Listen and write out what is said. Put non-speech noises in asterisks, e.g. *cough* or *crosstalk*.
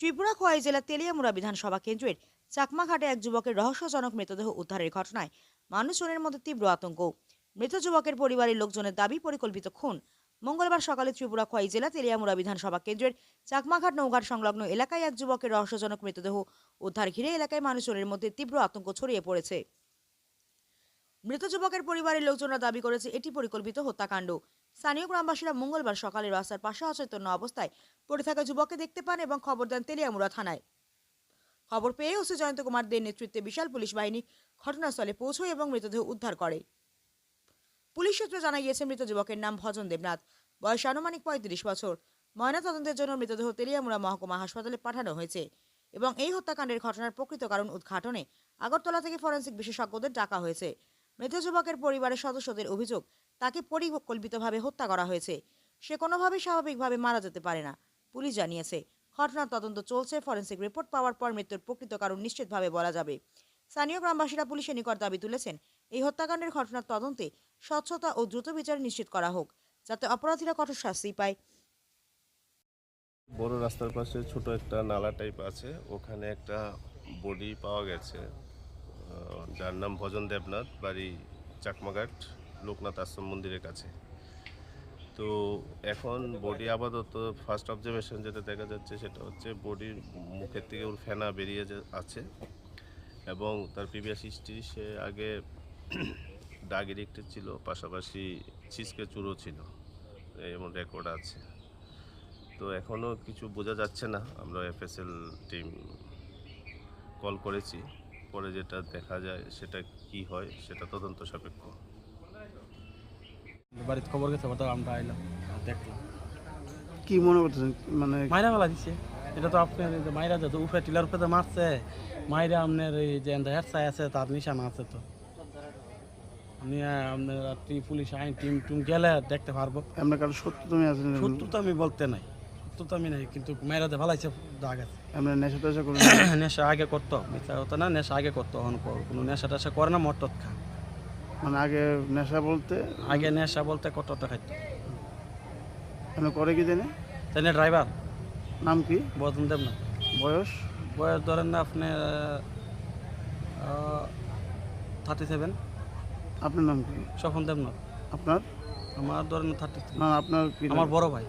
ত্রিপুরা খোয়াই জেলার তেলিয়ামুড়া বিধানসভা কেন্দ্রের চাকমাঘাটে এক যুবকের রহস্যজনক মৃতদেহ উদ্ধারের ঘটনায় মানুষজনের মধ্যে তীব্র আতঙ্ক। মৃত যুবকের পরিবারের লোকজনের দাবি, পরিকল্পিত খুন। মঙ্গলবার সকালে ত্রিপুরা খোয়াই জেলা তেলিয়ামুড়া বিধানসভা কেন্দ্রের চাকমাঘাট নৌঘাট সংলগ্ন এলাকায় এক যুবকের রহস্যজনক মৃতদেহ উদ্ধার ঘিরে এলাকায় মানুষজনের মধ্যে তীব্র আতঙ্ক ছড়িয়ে পড়েছে। মৃত যুবকের পরিবারের লোকজনরা দাবি করেছে, এটি পরিকল্পিত হত্যাকাণ্ড। স্থানীয় গ্রামবাসীরা মঙ্গলবার সকালে রাস্তার পাশে অচেতন্য অবস্থায় পড়ে থাকা যুবককে দেখতে পান এবং খবর দেন তেলিয়ামুড়া থানায়। খবর পেয়ে ওসি জয়ন্ত কুমার দের নেতৃত্বে বিশাল পুলিশ বাহিনী ঘটনাস্থলে পৌঁছয় এবং মৃতদেহ উদ্ধার করে। পুলিশ সূত্রে জানা গিয়েছে, মৃত যুবকের নাম ভজন দেবনাথ। বয়স আনুমানিক পঁয়ত্রিশ বছর। ময়নাতদন্তের জন্য মৃতদেহ তেলিয়ামুড়া মহকুমা হাসপাতালে পাঠানো হয়েছে এবং এই হত্যাকাণ্ডের ঘটনার প্রকৃত কারণ উদ্ঘাটনে আগরতলা থেকে ফরেন্সিক বিশেষজ্ঞদের ডাকা হয়েছে। মৃত যুবকের পরিবারের সদস্যদের অভিযোগ, তাকে পরিকল্পিতভাবে হত্যা করা হয়েছে। সে কোনোভাবেই স্বাভাবিকভাবে মারা যেতে পারে না, পুলিশ জানিয়েছে। ঘটনার তদন্ত চলছে, ফরেন্সিক রিপোর্ট পাওয়ার পর মৃত্যুর প্রকৃত কারণ নিশ্চিতভাবে বলা যাবে। স্থানীয় গ্রামবাসীরা পুলিশের নিকট দাবি তুলেছেন, এই হত্যাকাণ্ডের ঘটনার তদন্তে স্বচ্ছতা ও দ্রুত বিচার নিশ্চিত করা হোক, যাতে অপরাধীরা কঠোর শাস্তি পায়। বড় রাস্তার পাশে ছোট একটা নালা টাইপ আছে, ওখানে একটা বডি পাওয়া গেছে। যার নাম ভজন দেবনাথ, বাড়ি চাকমাঘাট, লোকনাথ আশ্রম মন্দিরের কাছে। তো এখন বডি আপাতত ফার্স্ট অবজারভেশন যেটা দেখা যাচ্ছে সেটা হচ্ছে বডির মুখের থেকে ওর ফেনা বেরিয়ে আছে এবং তার প্রিভিয়াস হিস্ট্রি সে আগে *clears throat* ডাগ ছিল, পাশাপাশি ছিসকে চুরো ছিল, এমন রেকর্ড আছে। তো এখনও কিছু বোঝা যাচ্ছে না, আমরা এফএসএল টিম কল করেছি। পরে যেটা দেখা যায় সেটা কি হয় সেটা তদন্ত সাপেক্ষ। বাড়িতে খবর গেছে তো আমরা আইলাম দেখলাম। কি মনে করতেছেন? মানে মাইরা মেলা দিছে। এটা তো আপনার মাইরা যে উফে টিলার উপরে যে মারছে। মাইরা আপনার এই যে হেড সাই আছে তার নিশানা আছে তো। আপনি আপনার রাত্রি পুলিশ আইন টিম টুম গেলে দেখতে পারব। আপনার কারও সত্য তুমি আছেন সত্য তো আমি বলতে নাই। তো আমি নাই কিন্তু মাইরাতে ভালাইছে দাগ আছে। আপনার নেশা টেশা করুন *coughs* নেশা আগে করতো মিথ্যা হতো না নেশা আগে করতো এখন কোনো নেশা টেশা করে না মটত খা মানে আগে নেশা বলতে আগে নেশা বলতে কত খাইতো? আপনি করে কি জানে? তাই ড্রাইভার? নাম কি? বদন দেব না। বয়স? বয়স ধরেন না আপনি থার্টি সেভেন আপনার নাম কি? স্বপন দেবনাথ আপনার? আমার ধরেন থার্টি না আপনার আমার? বড় ভাই।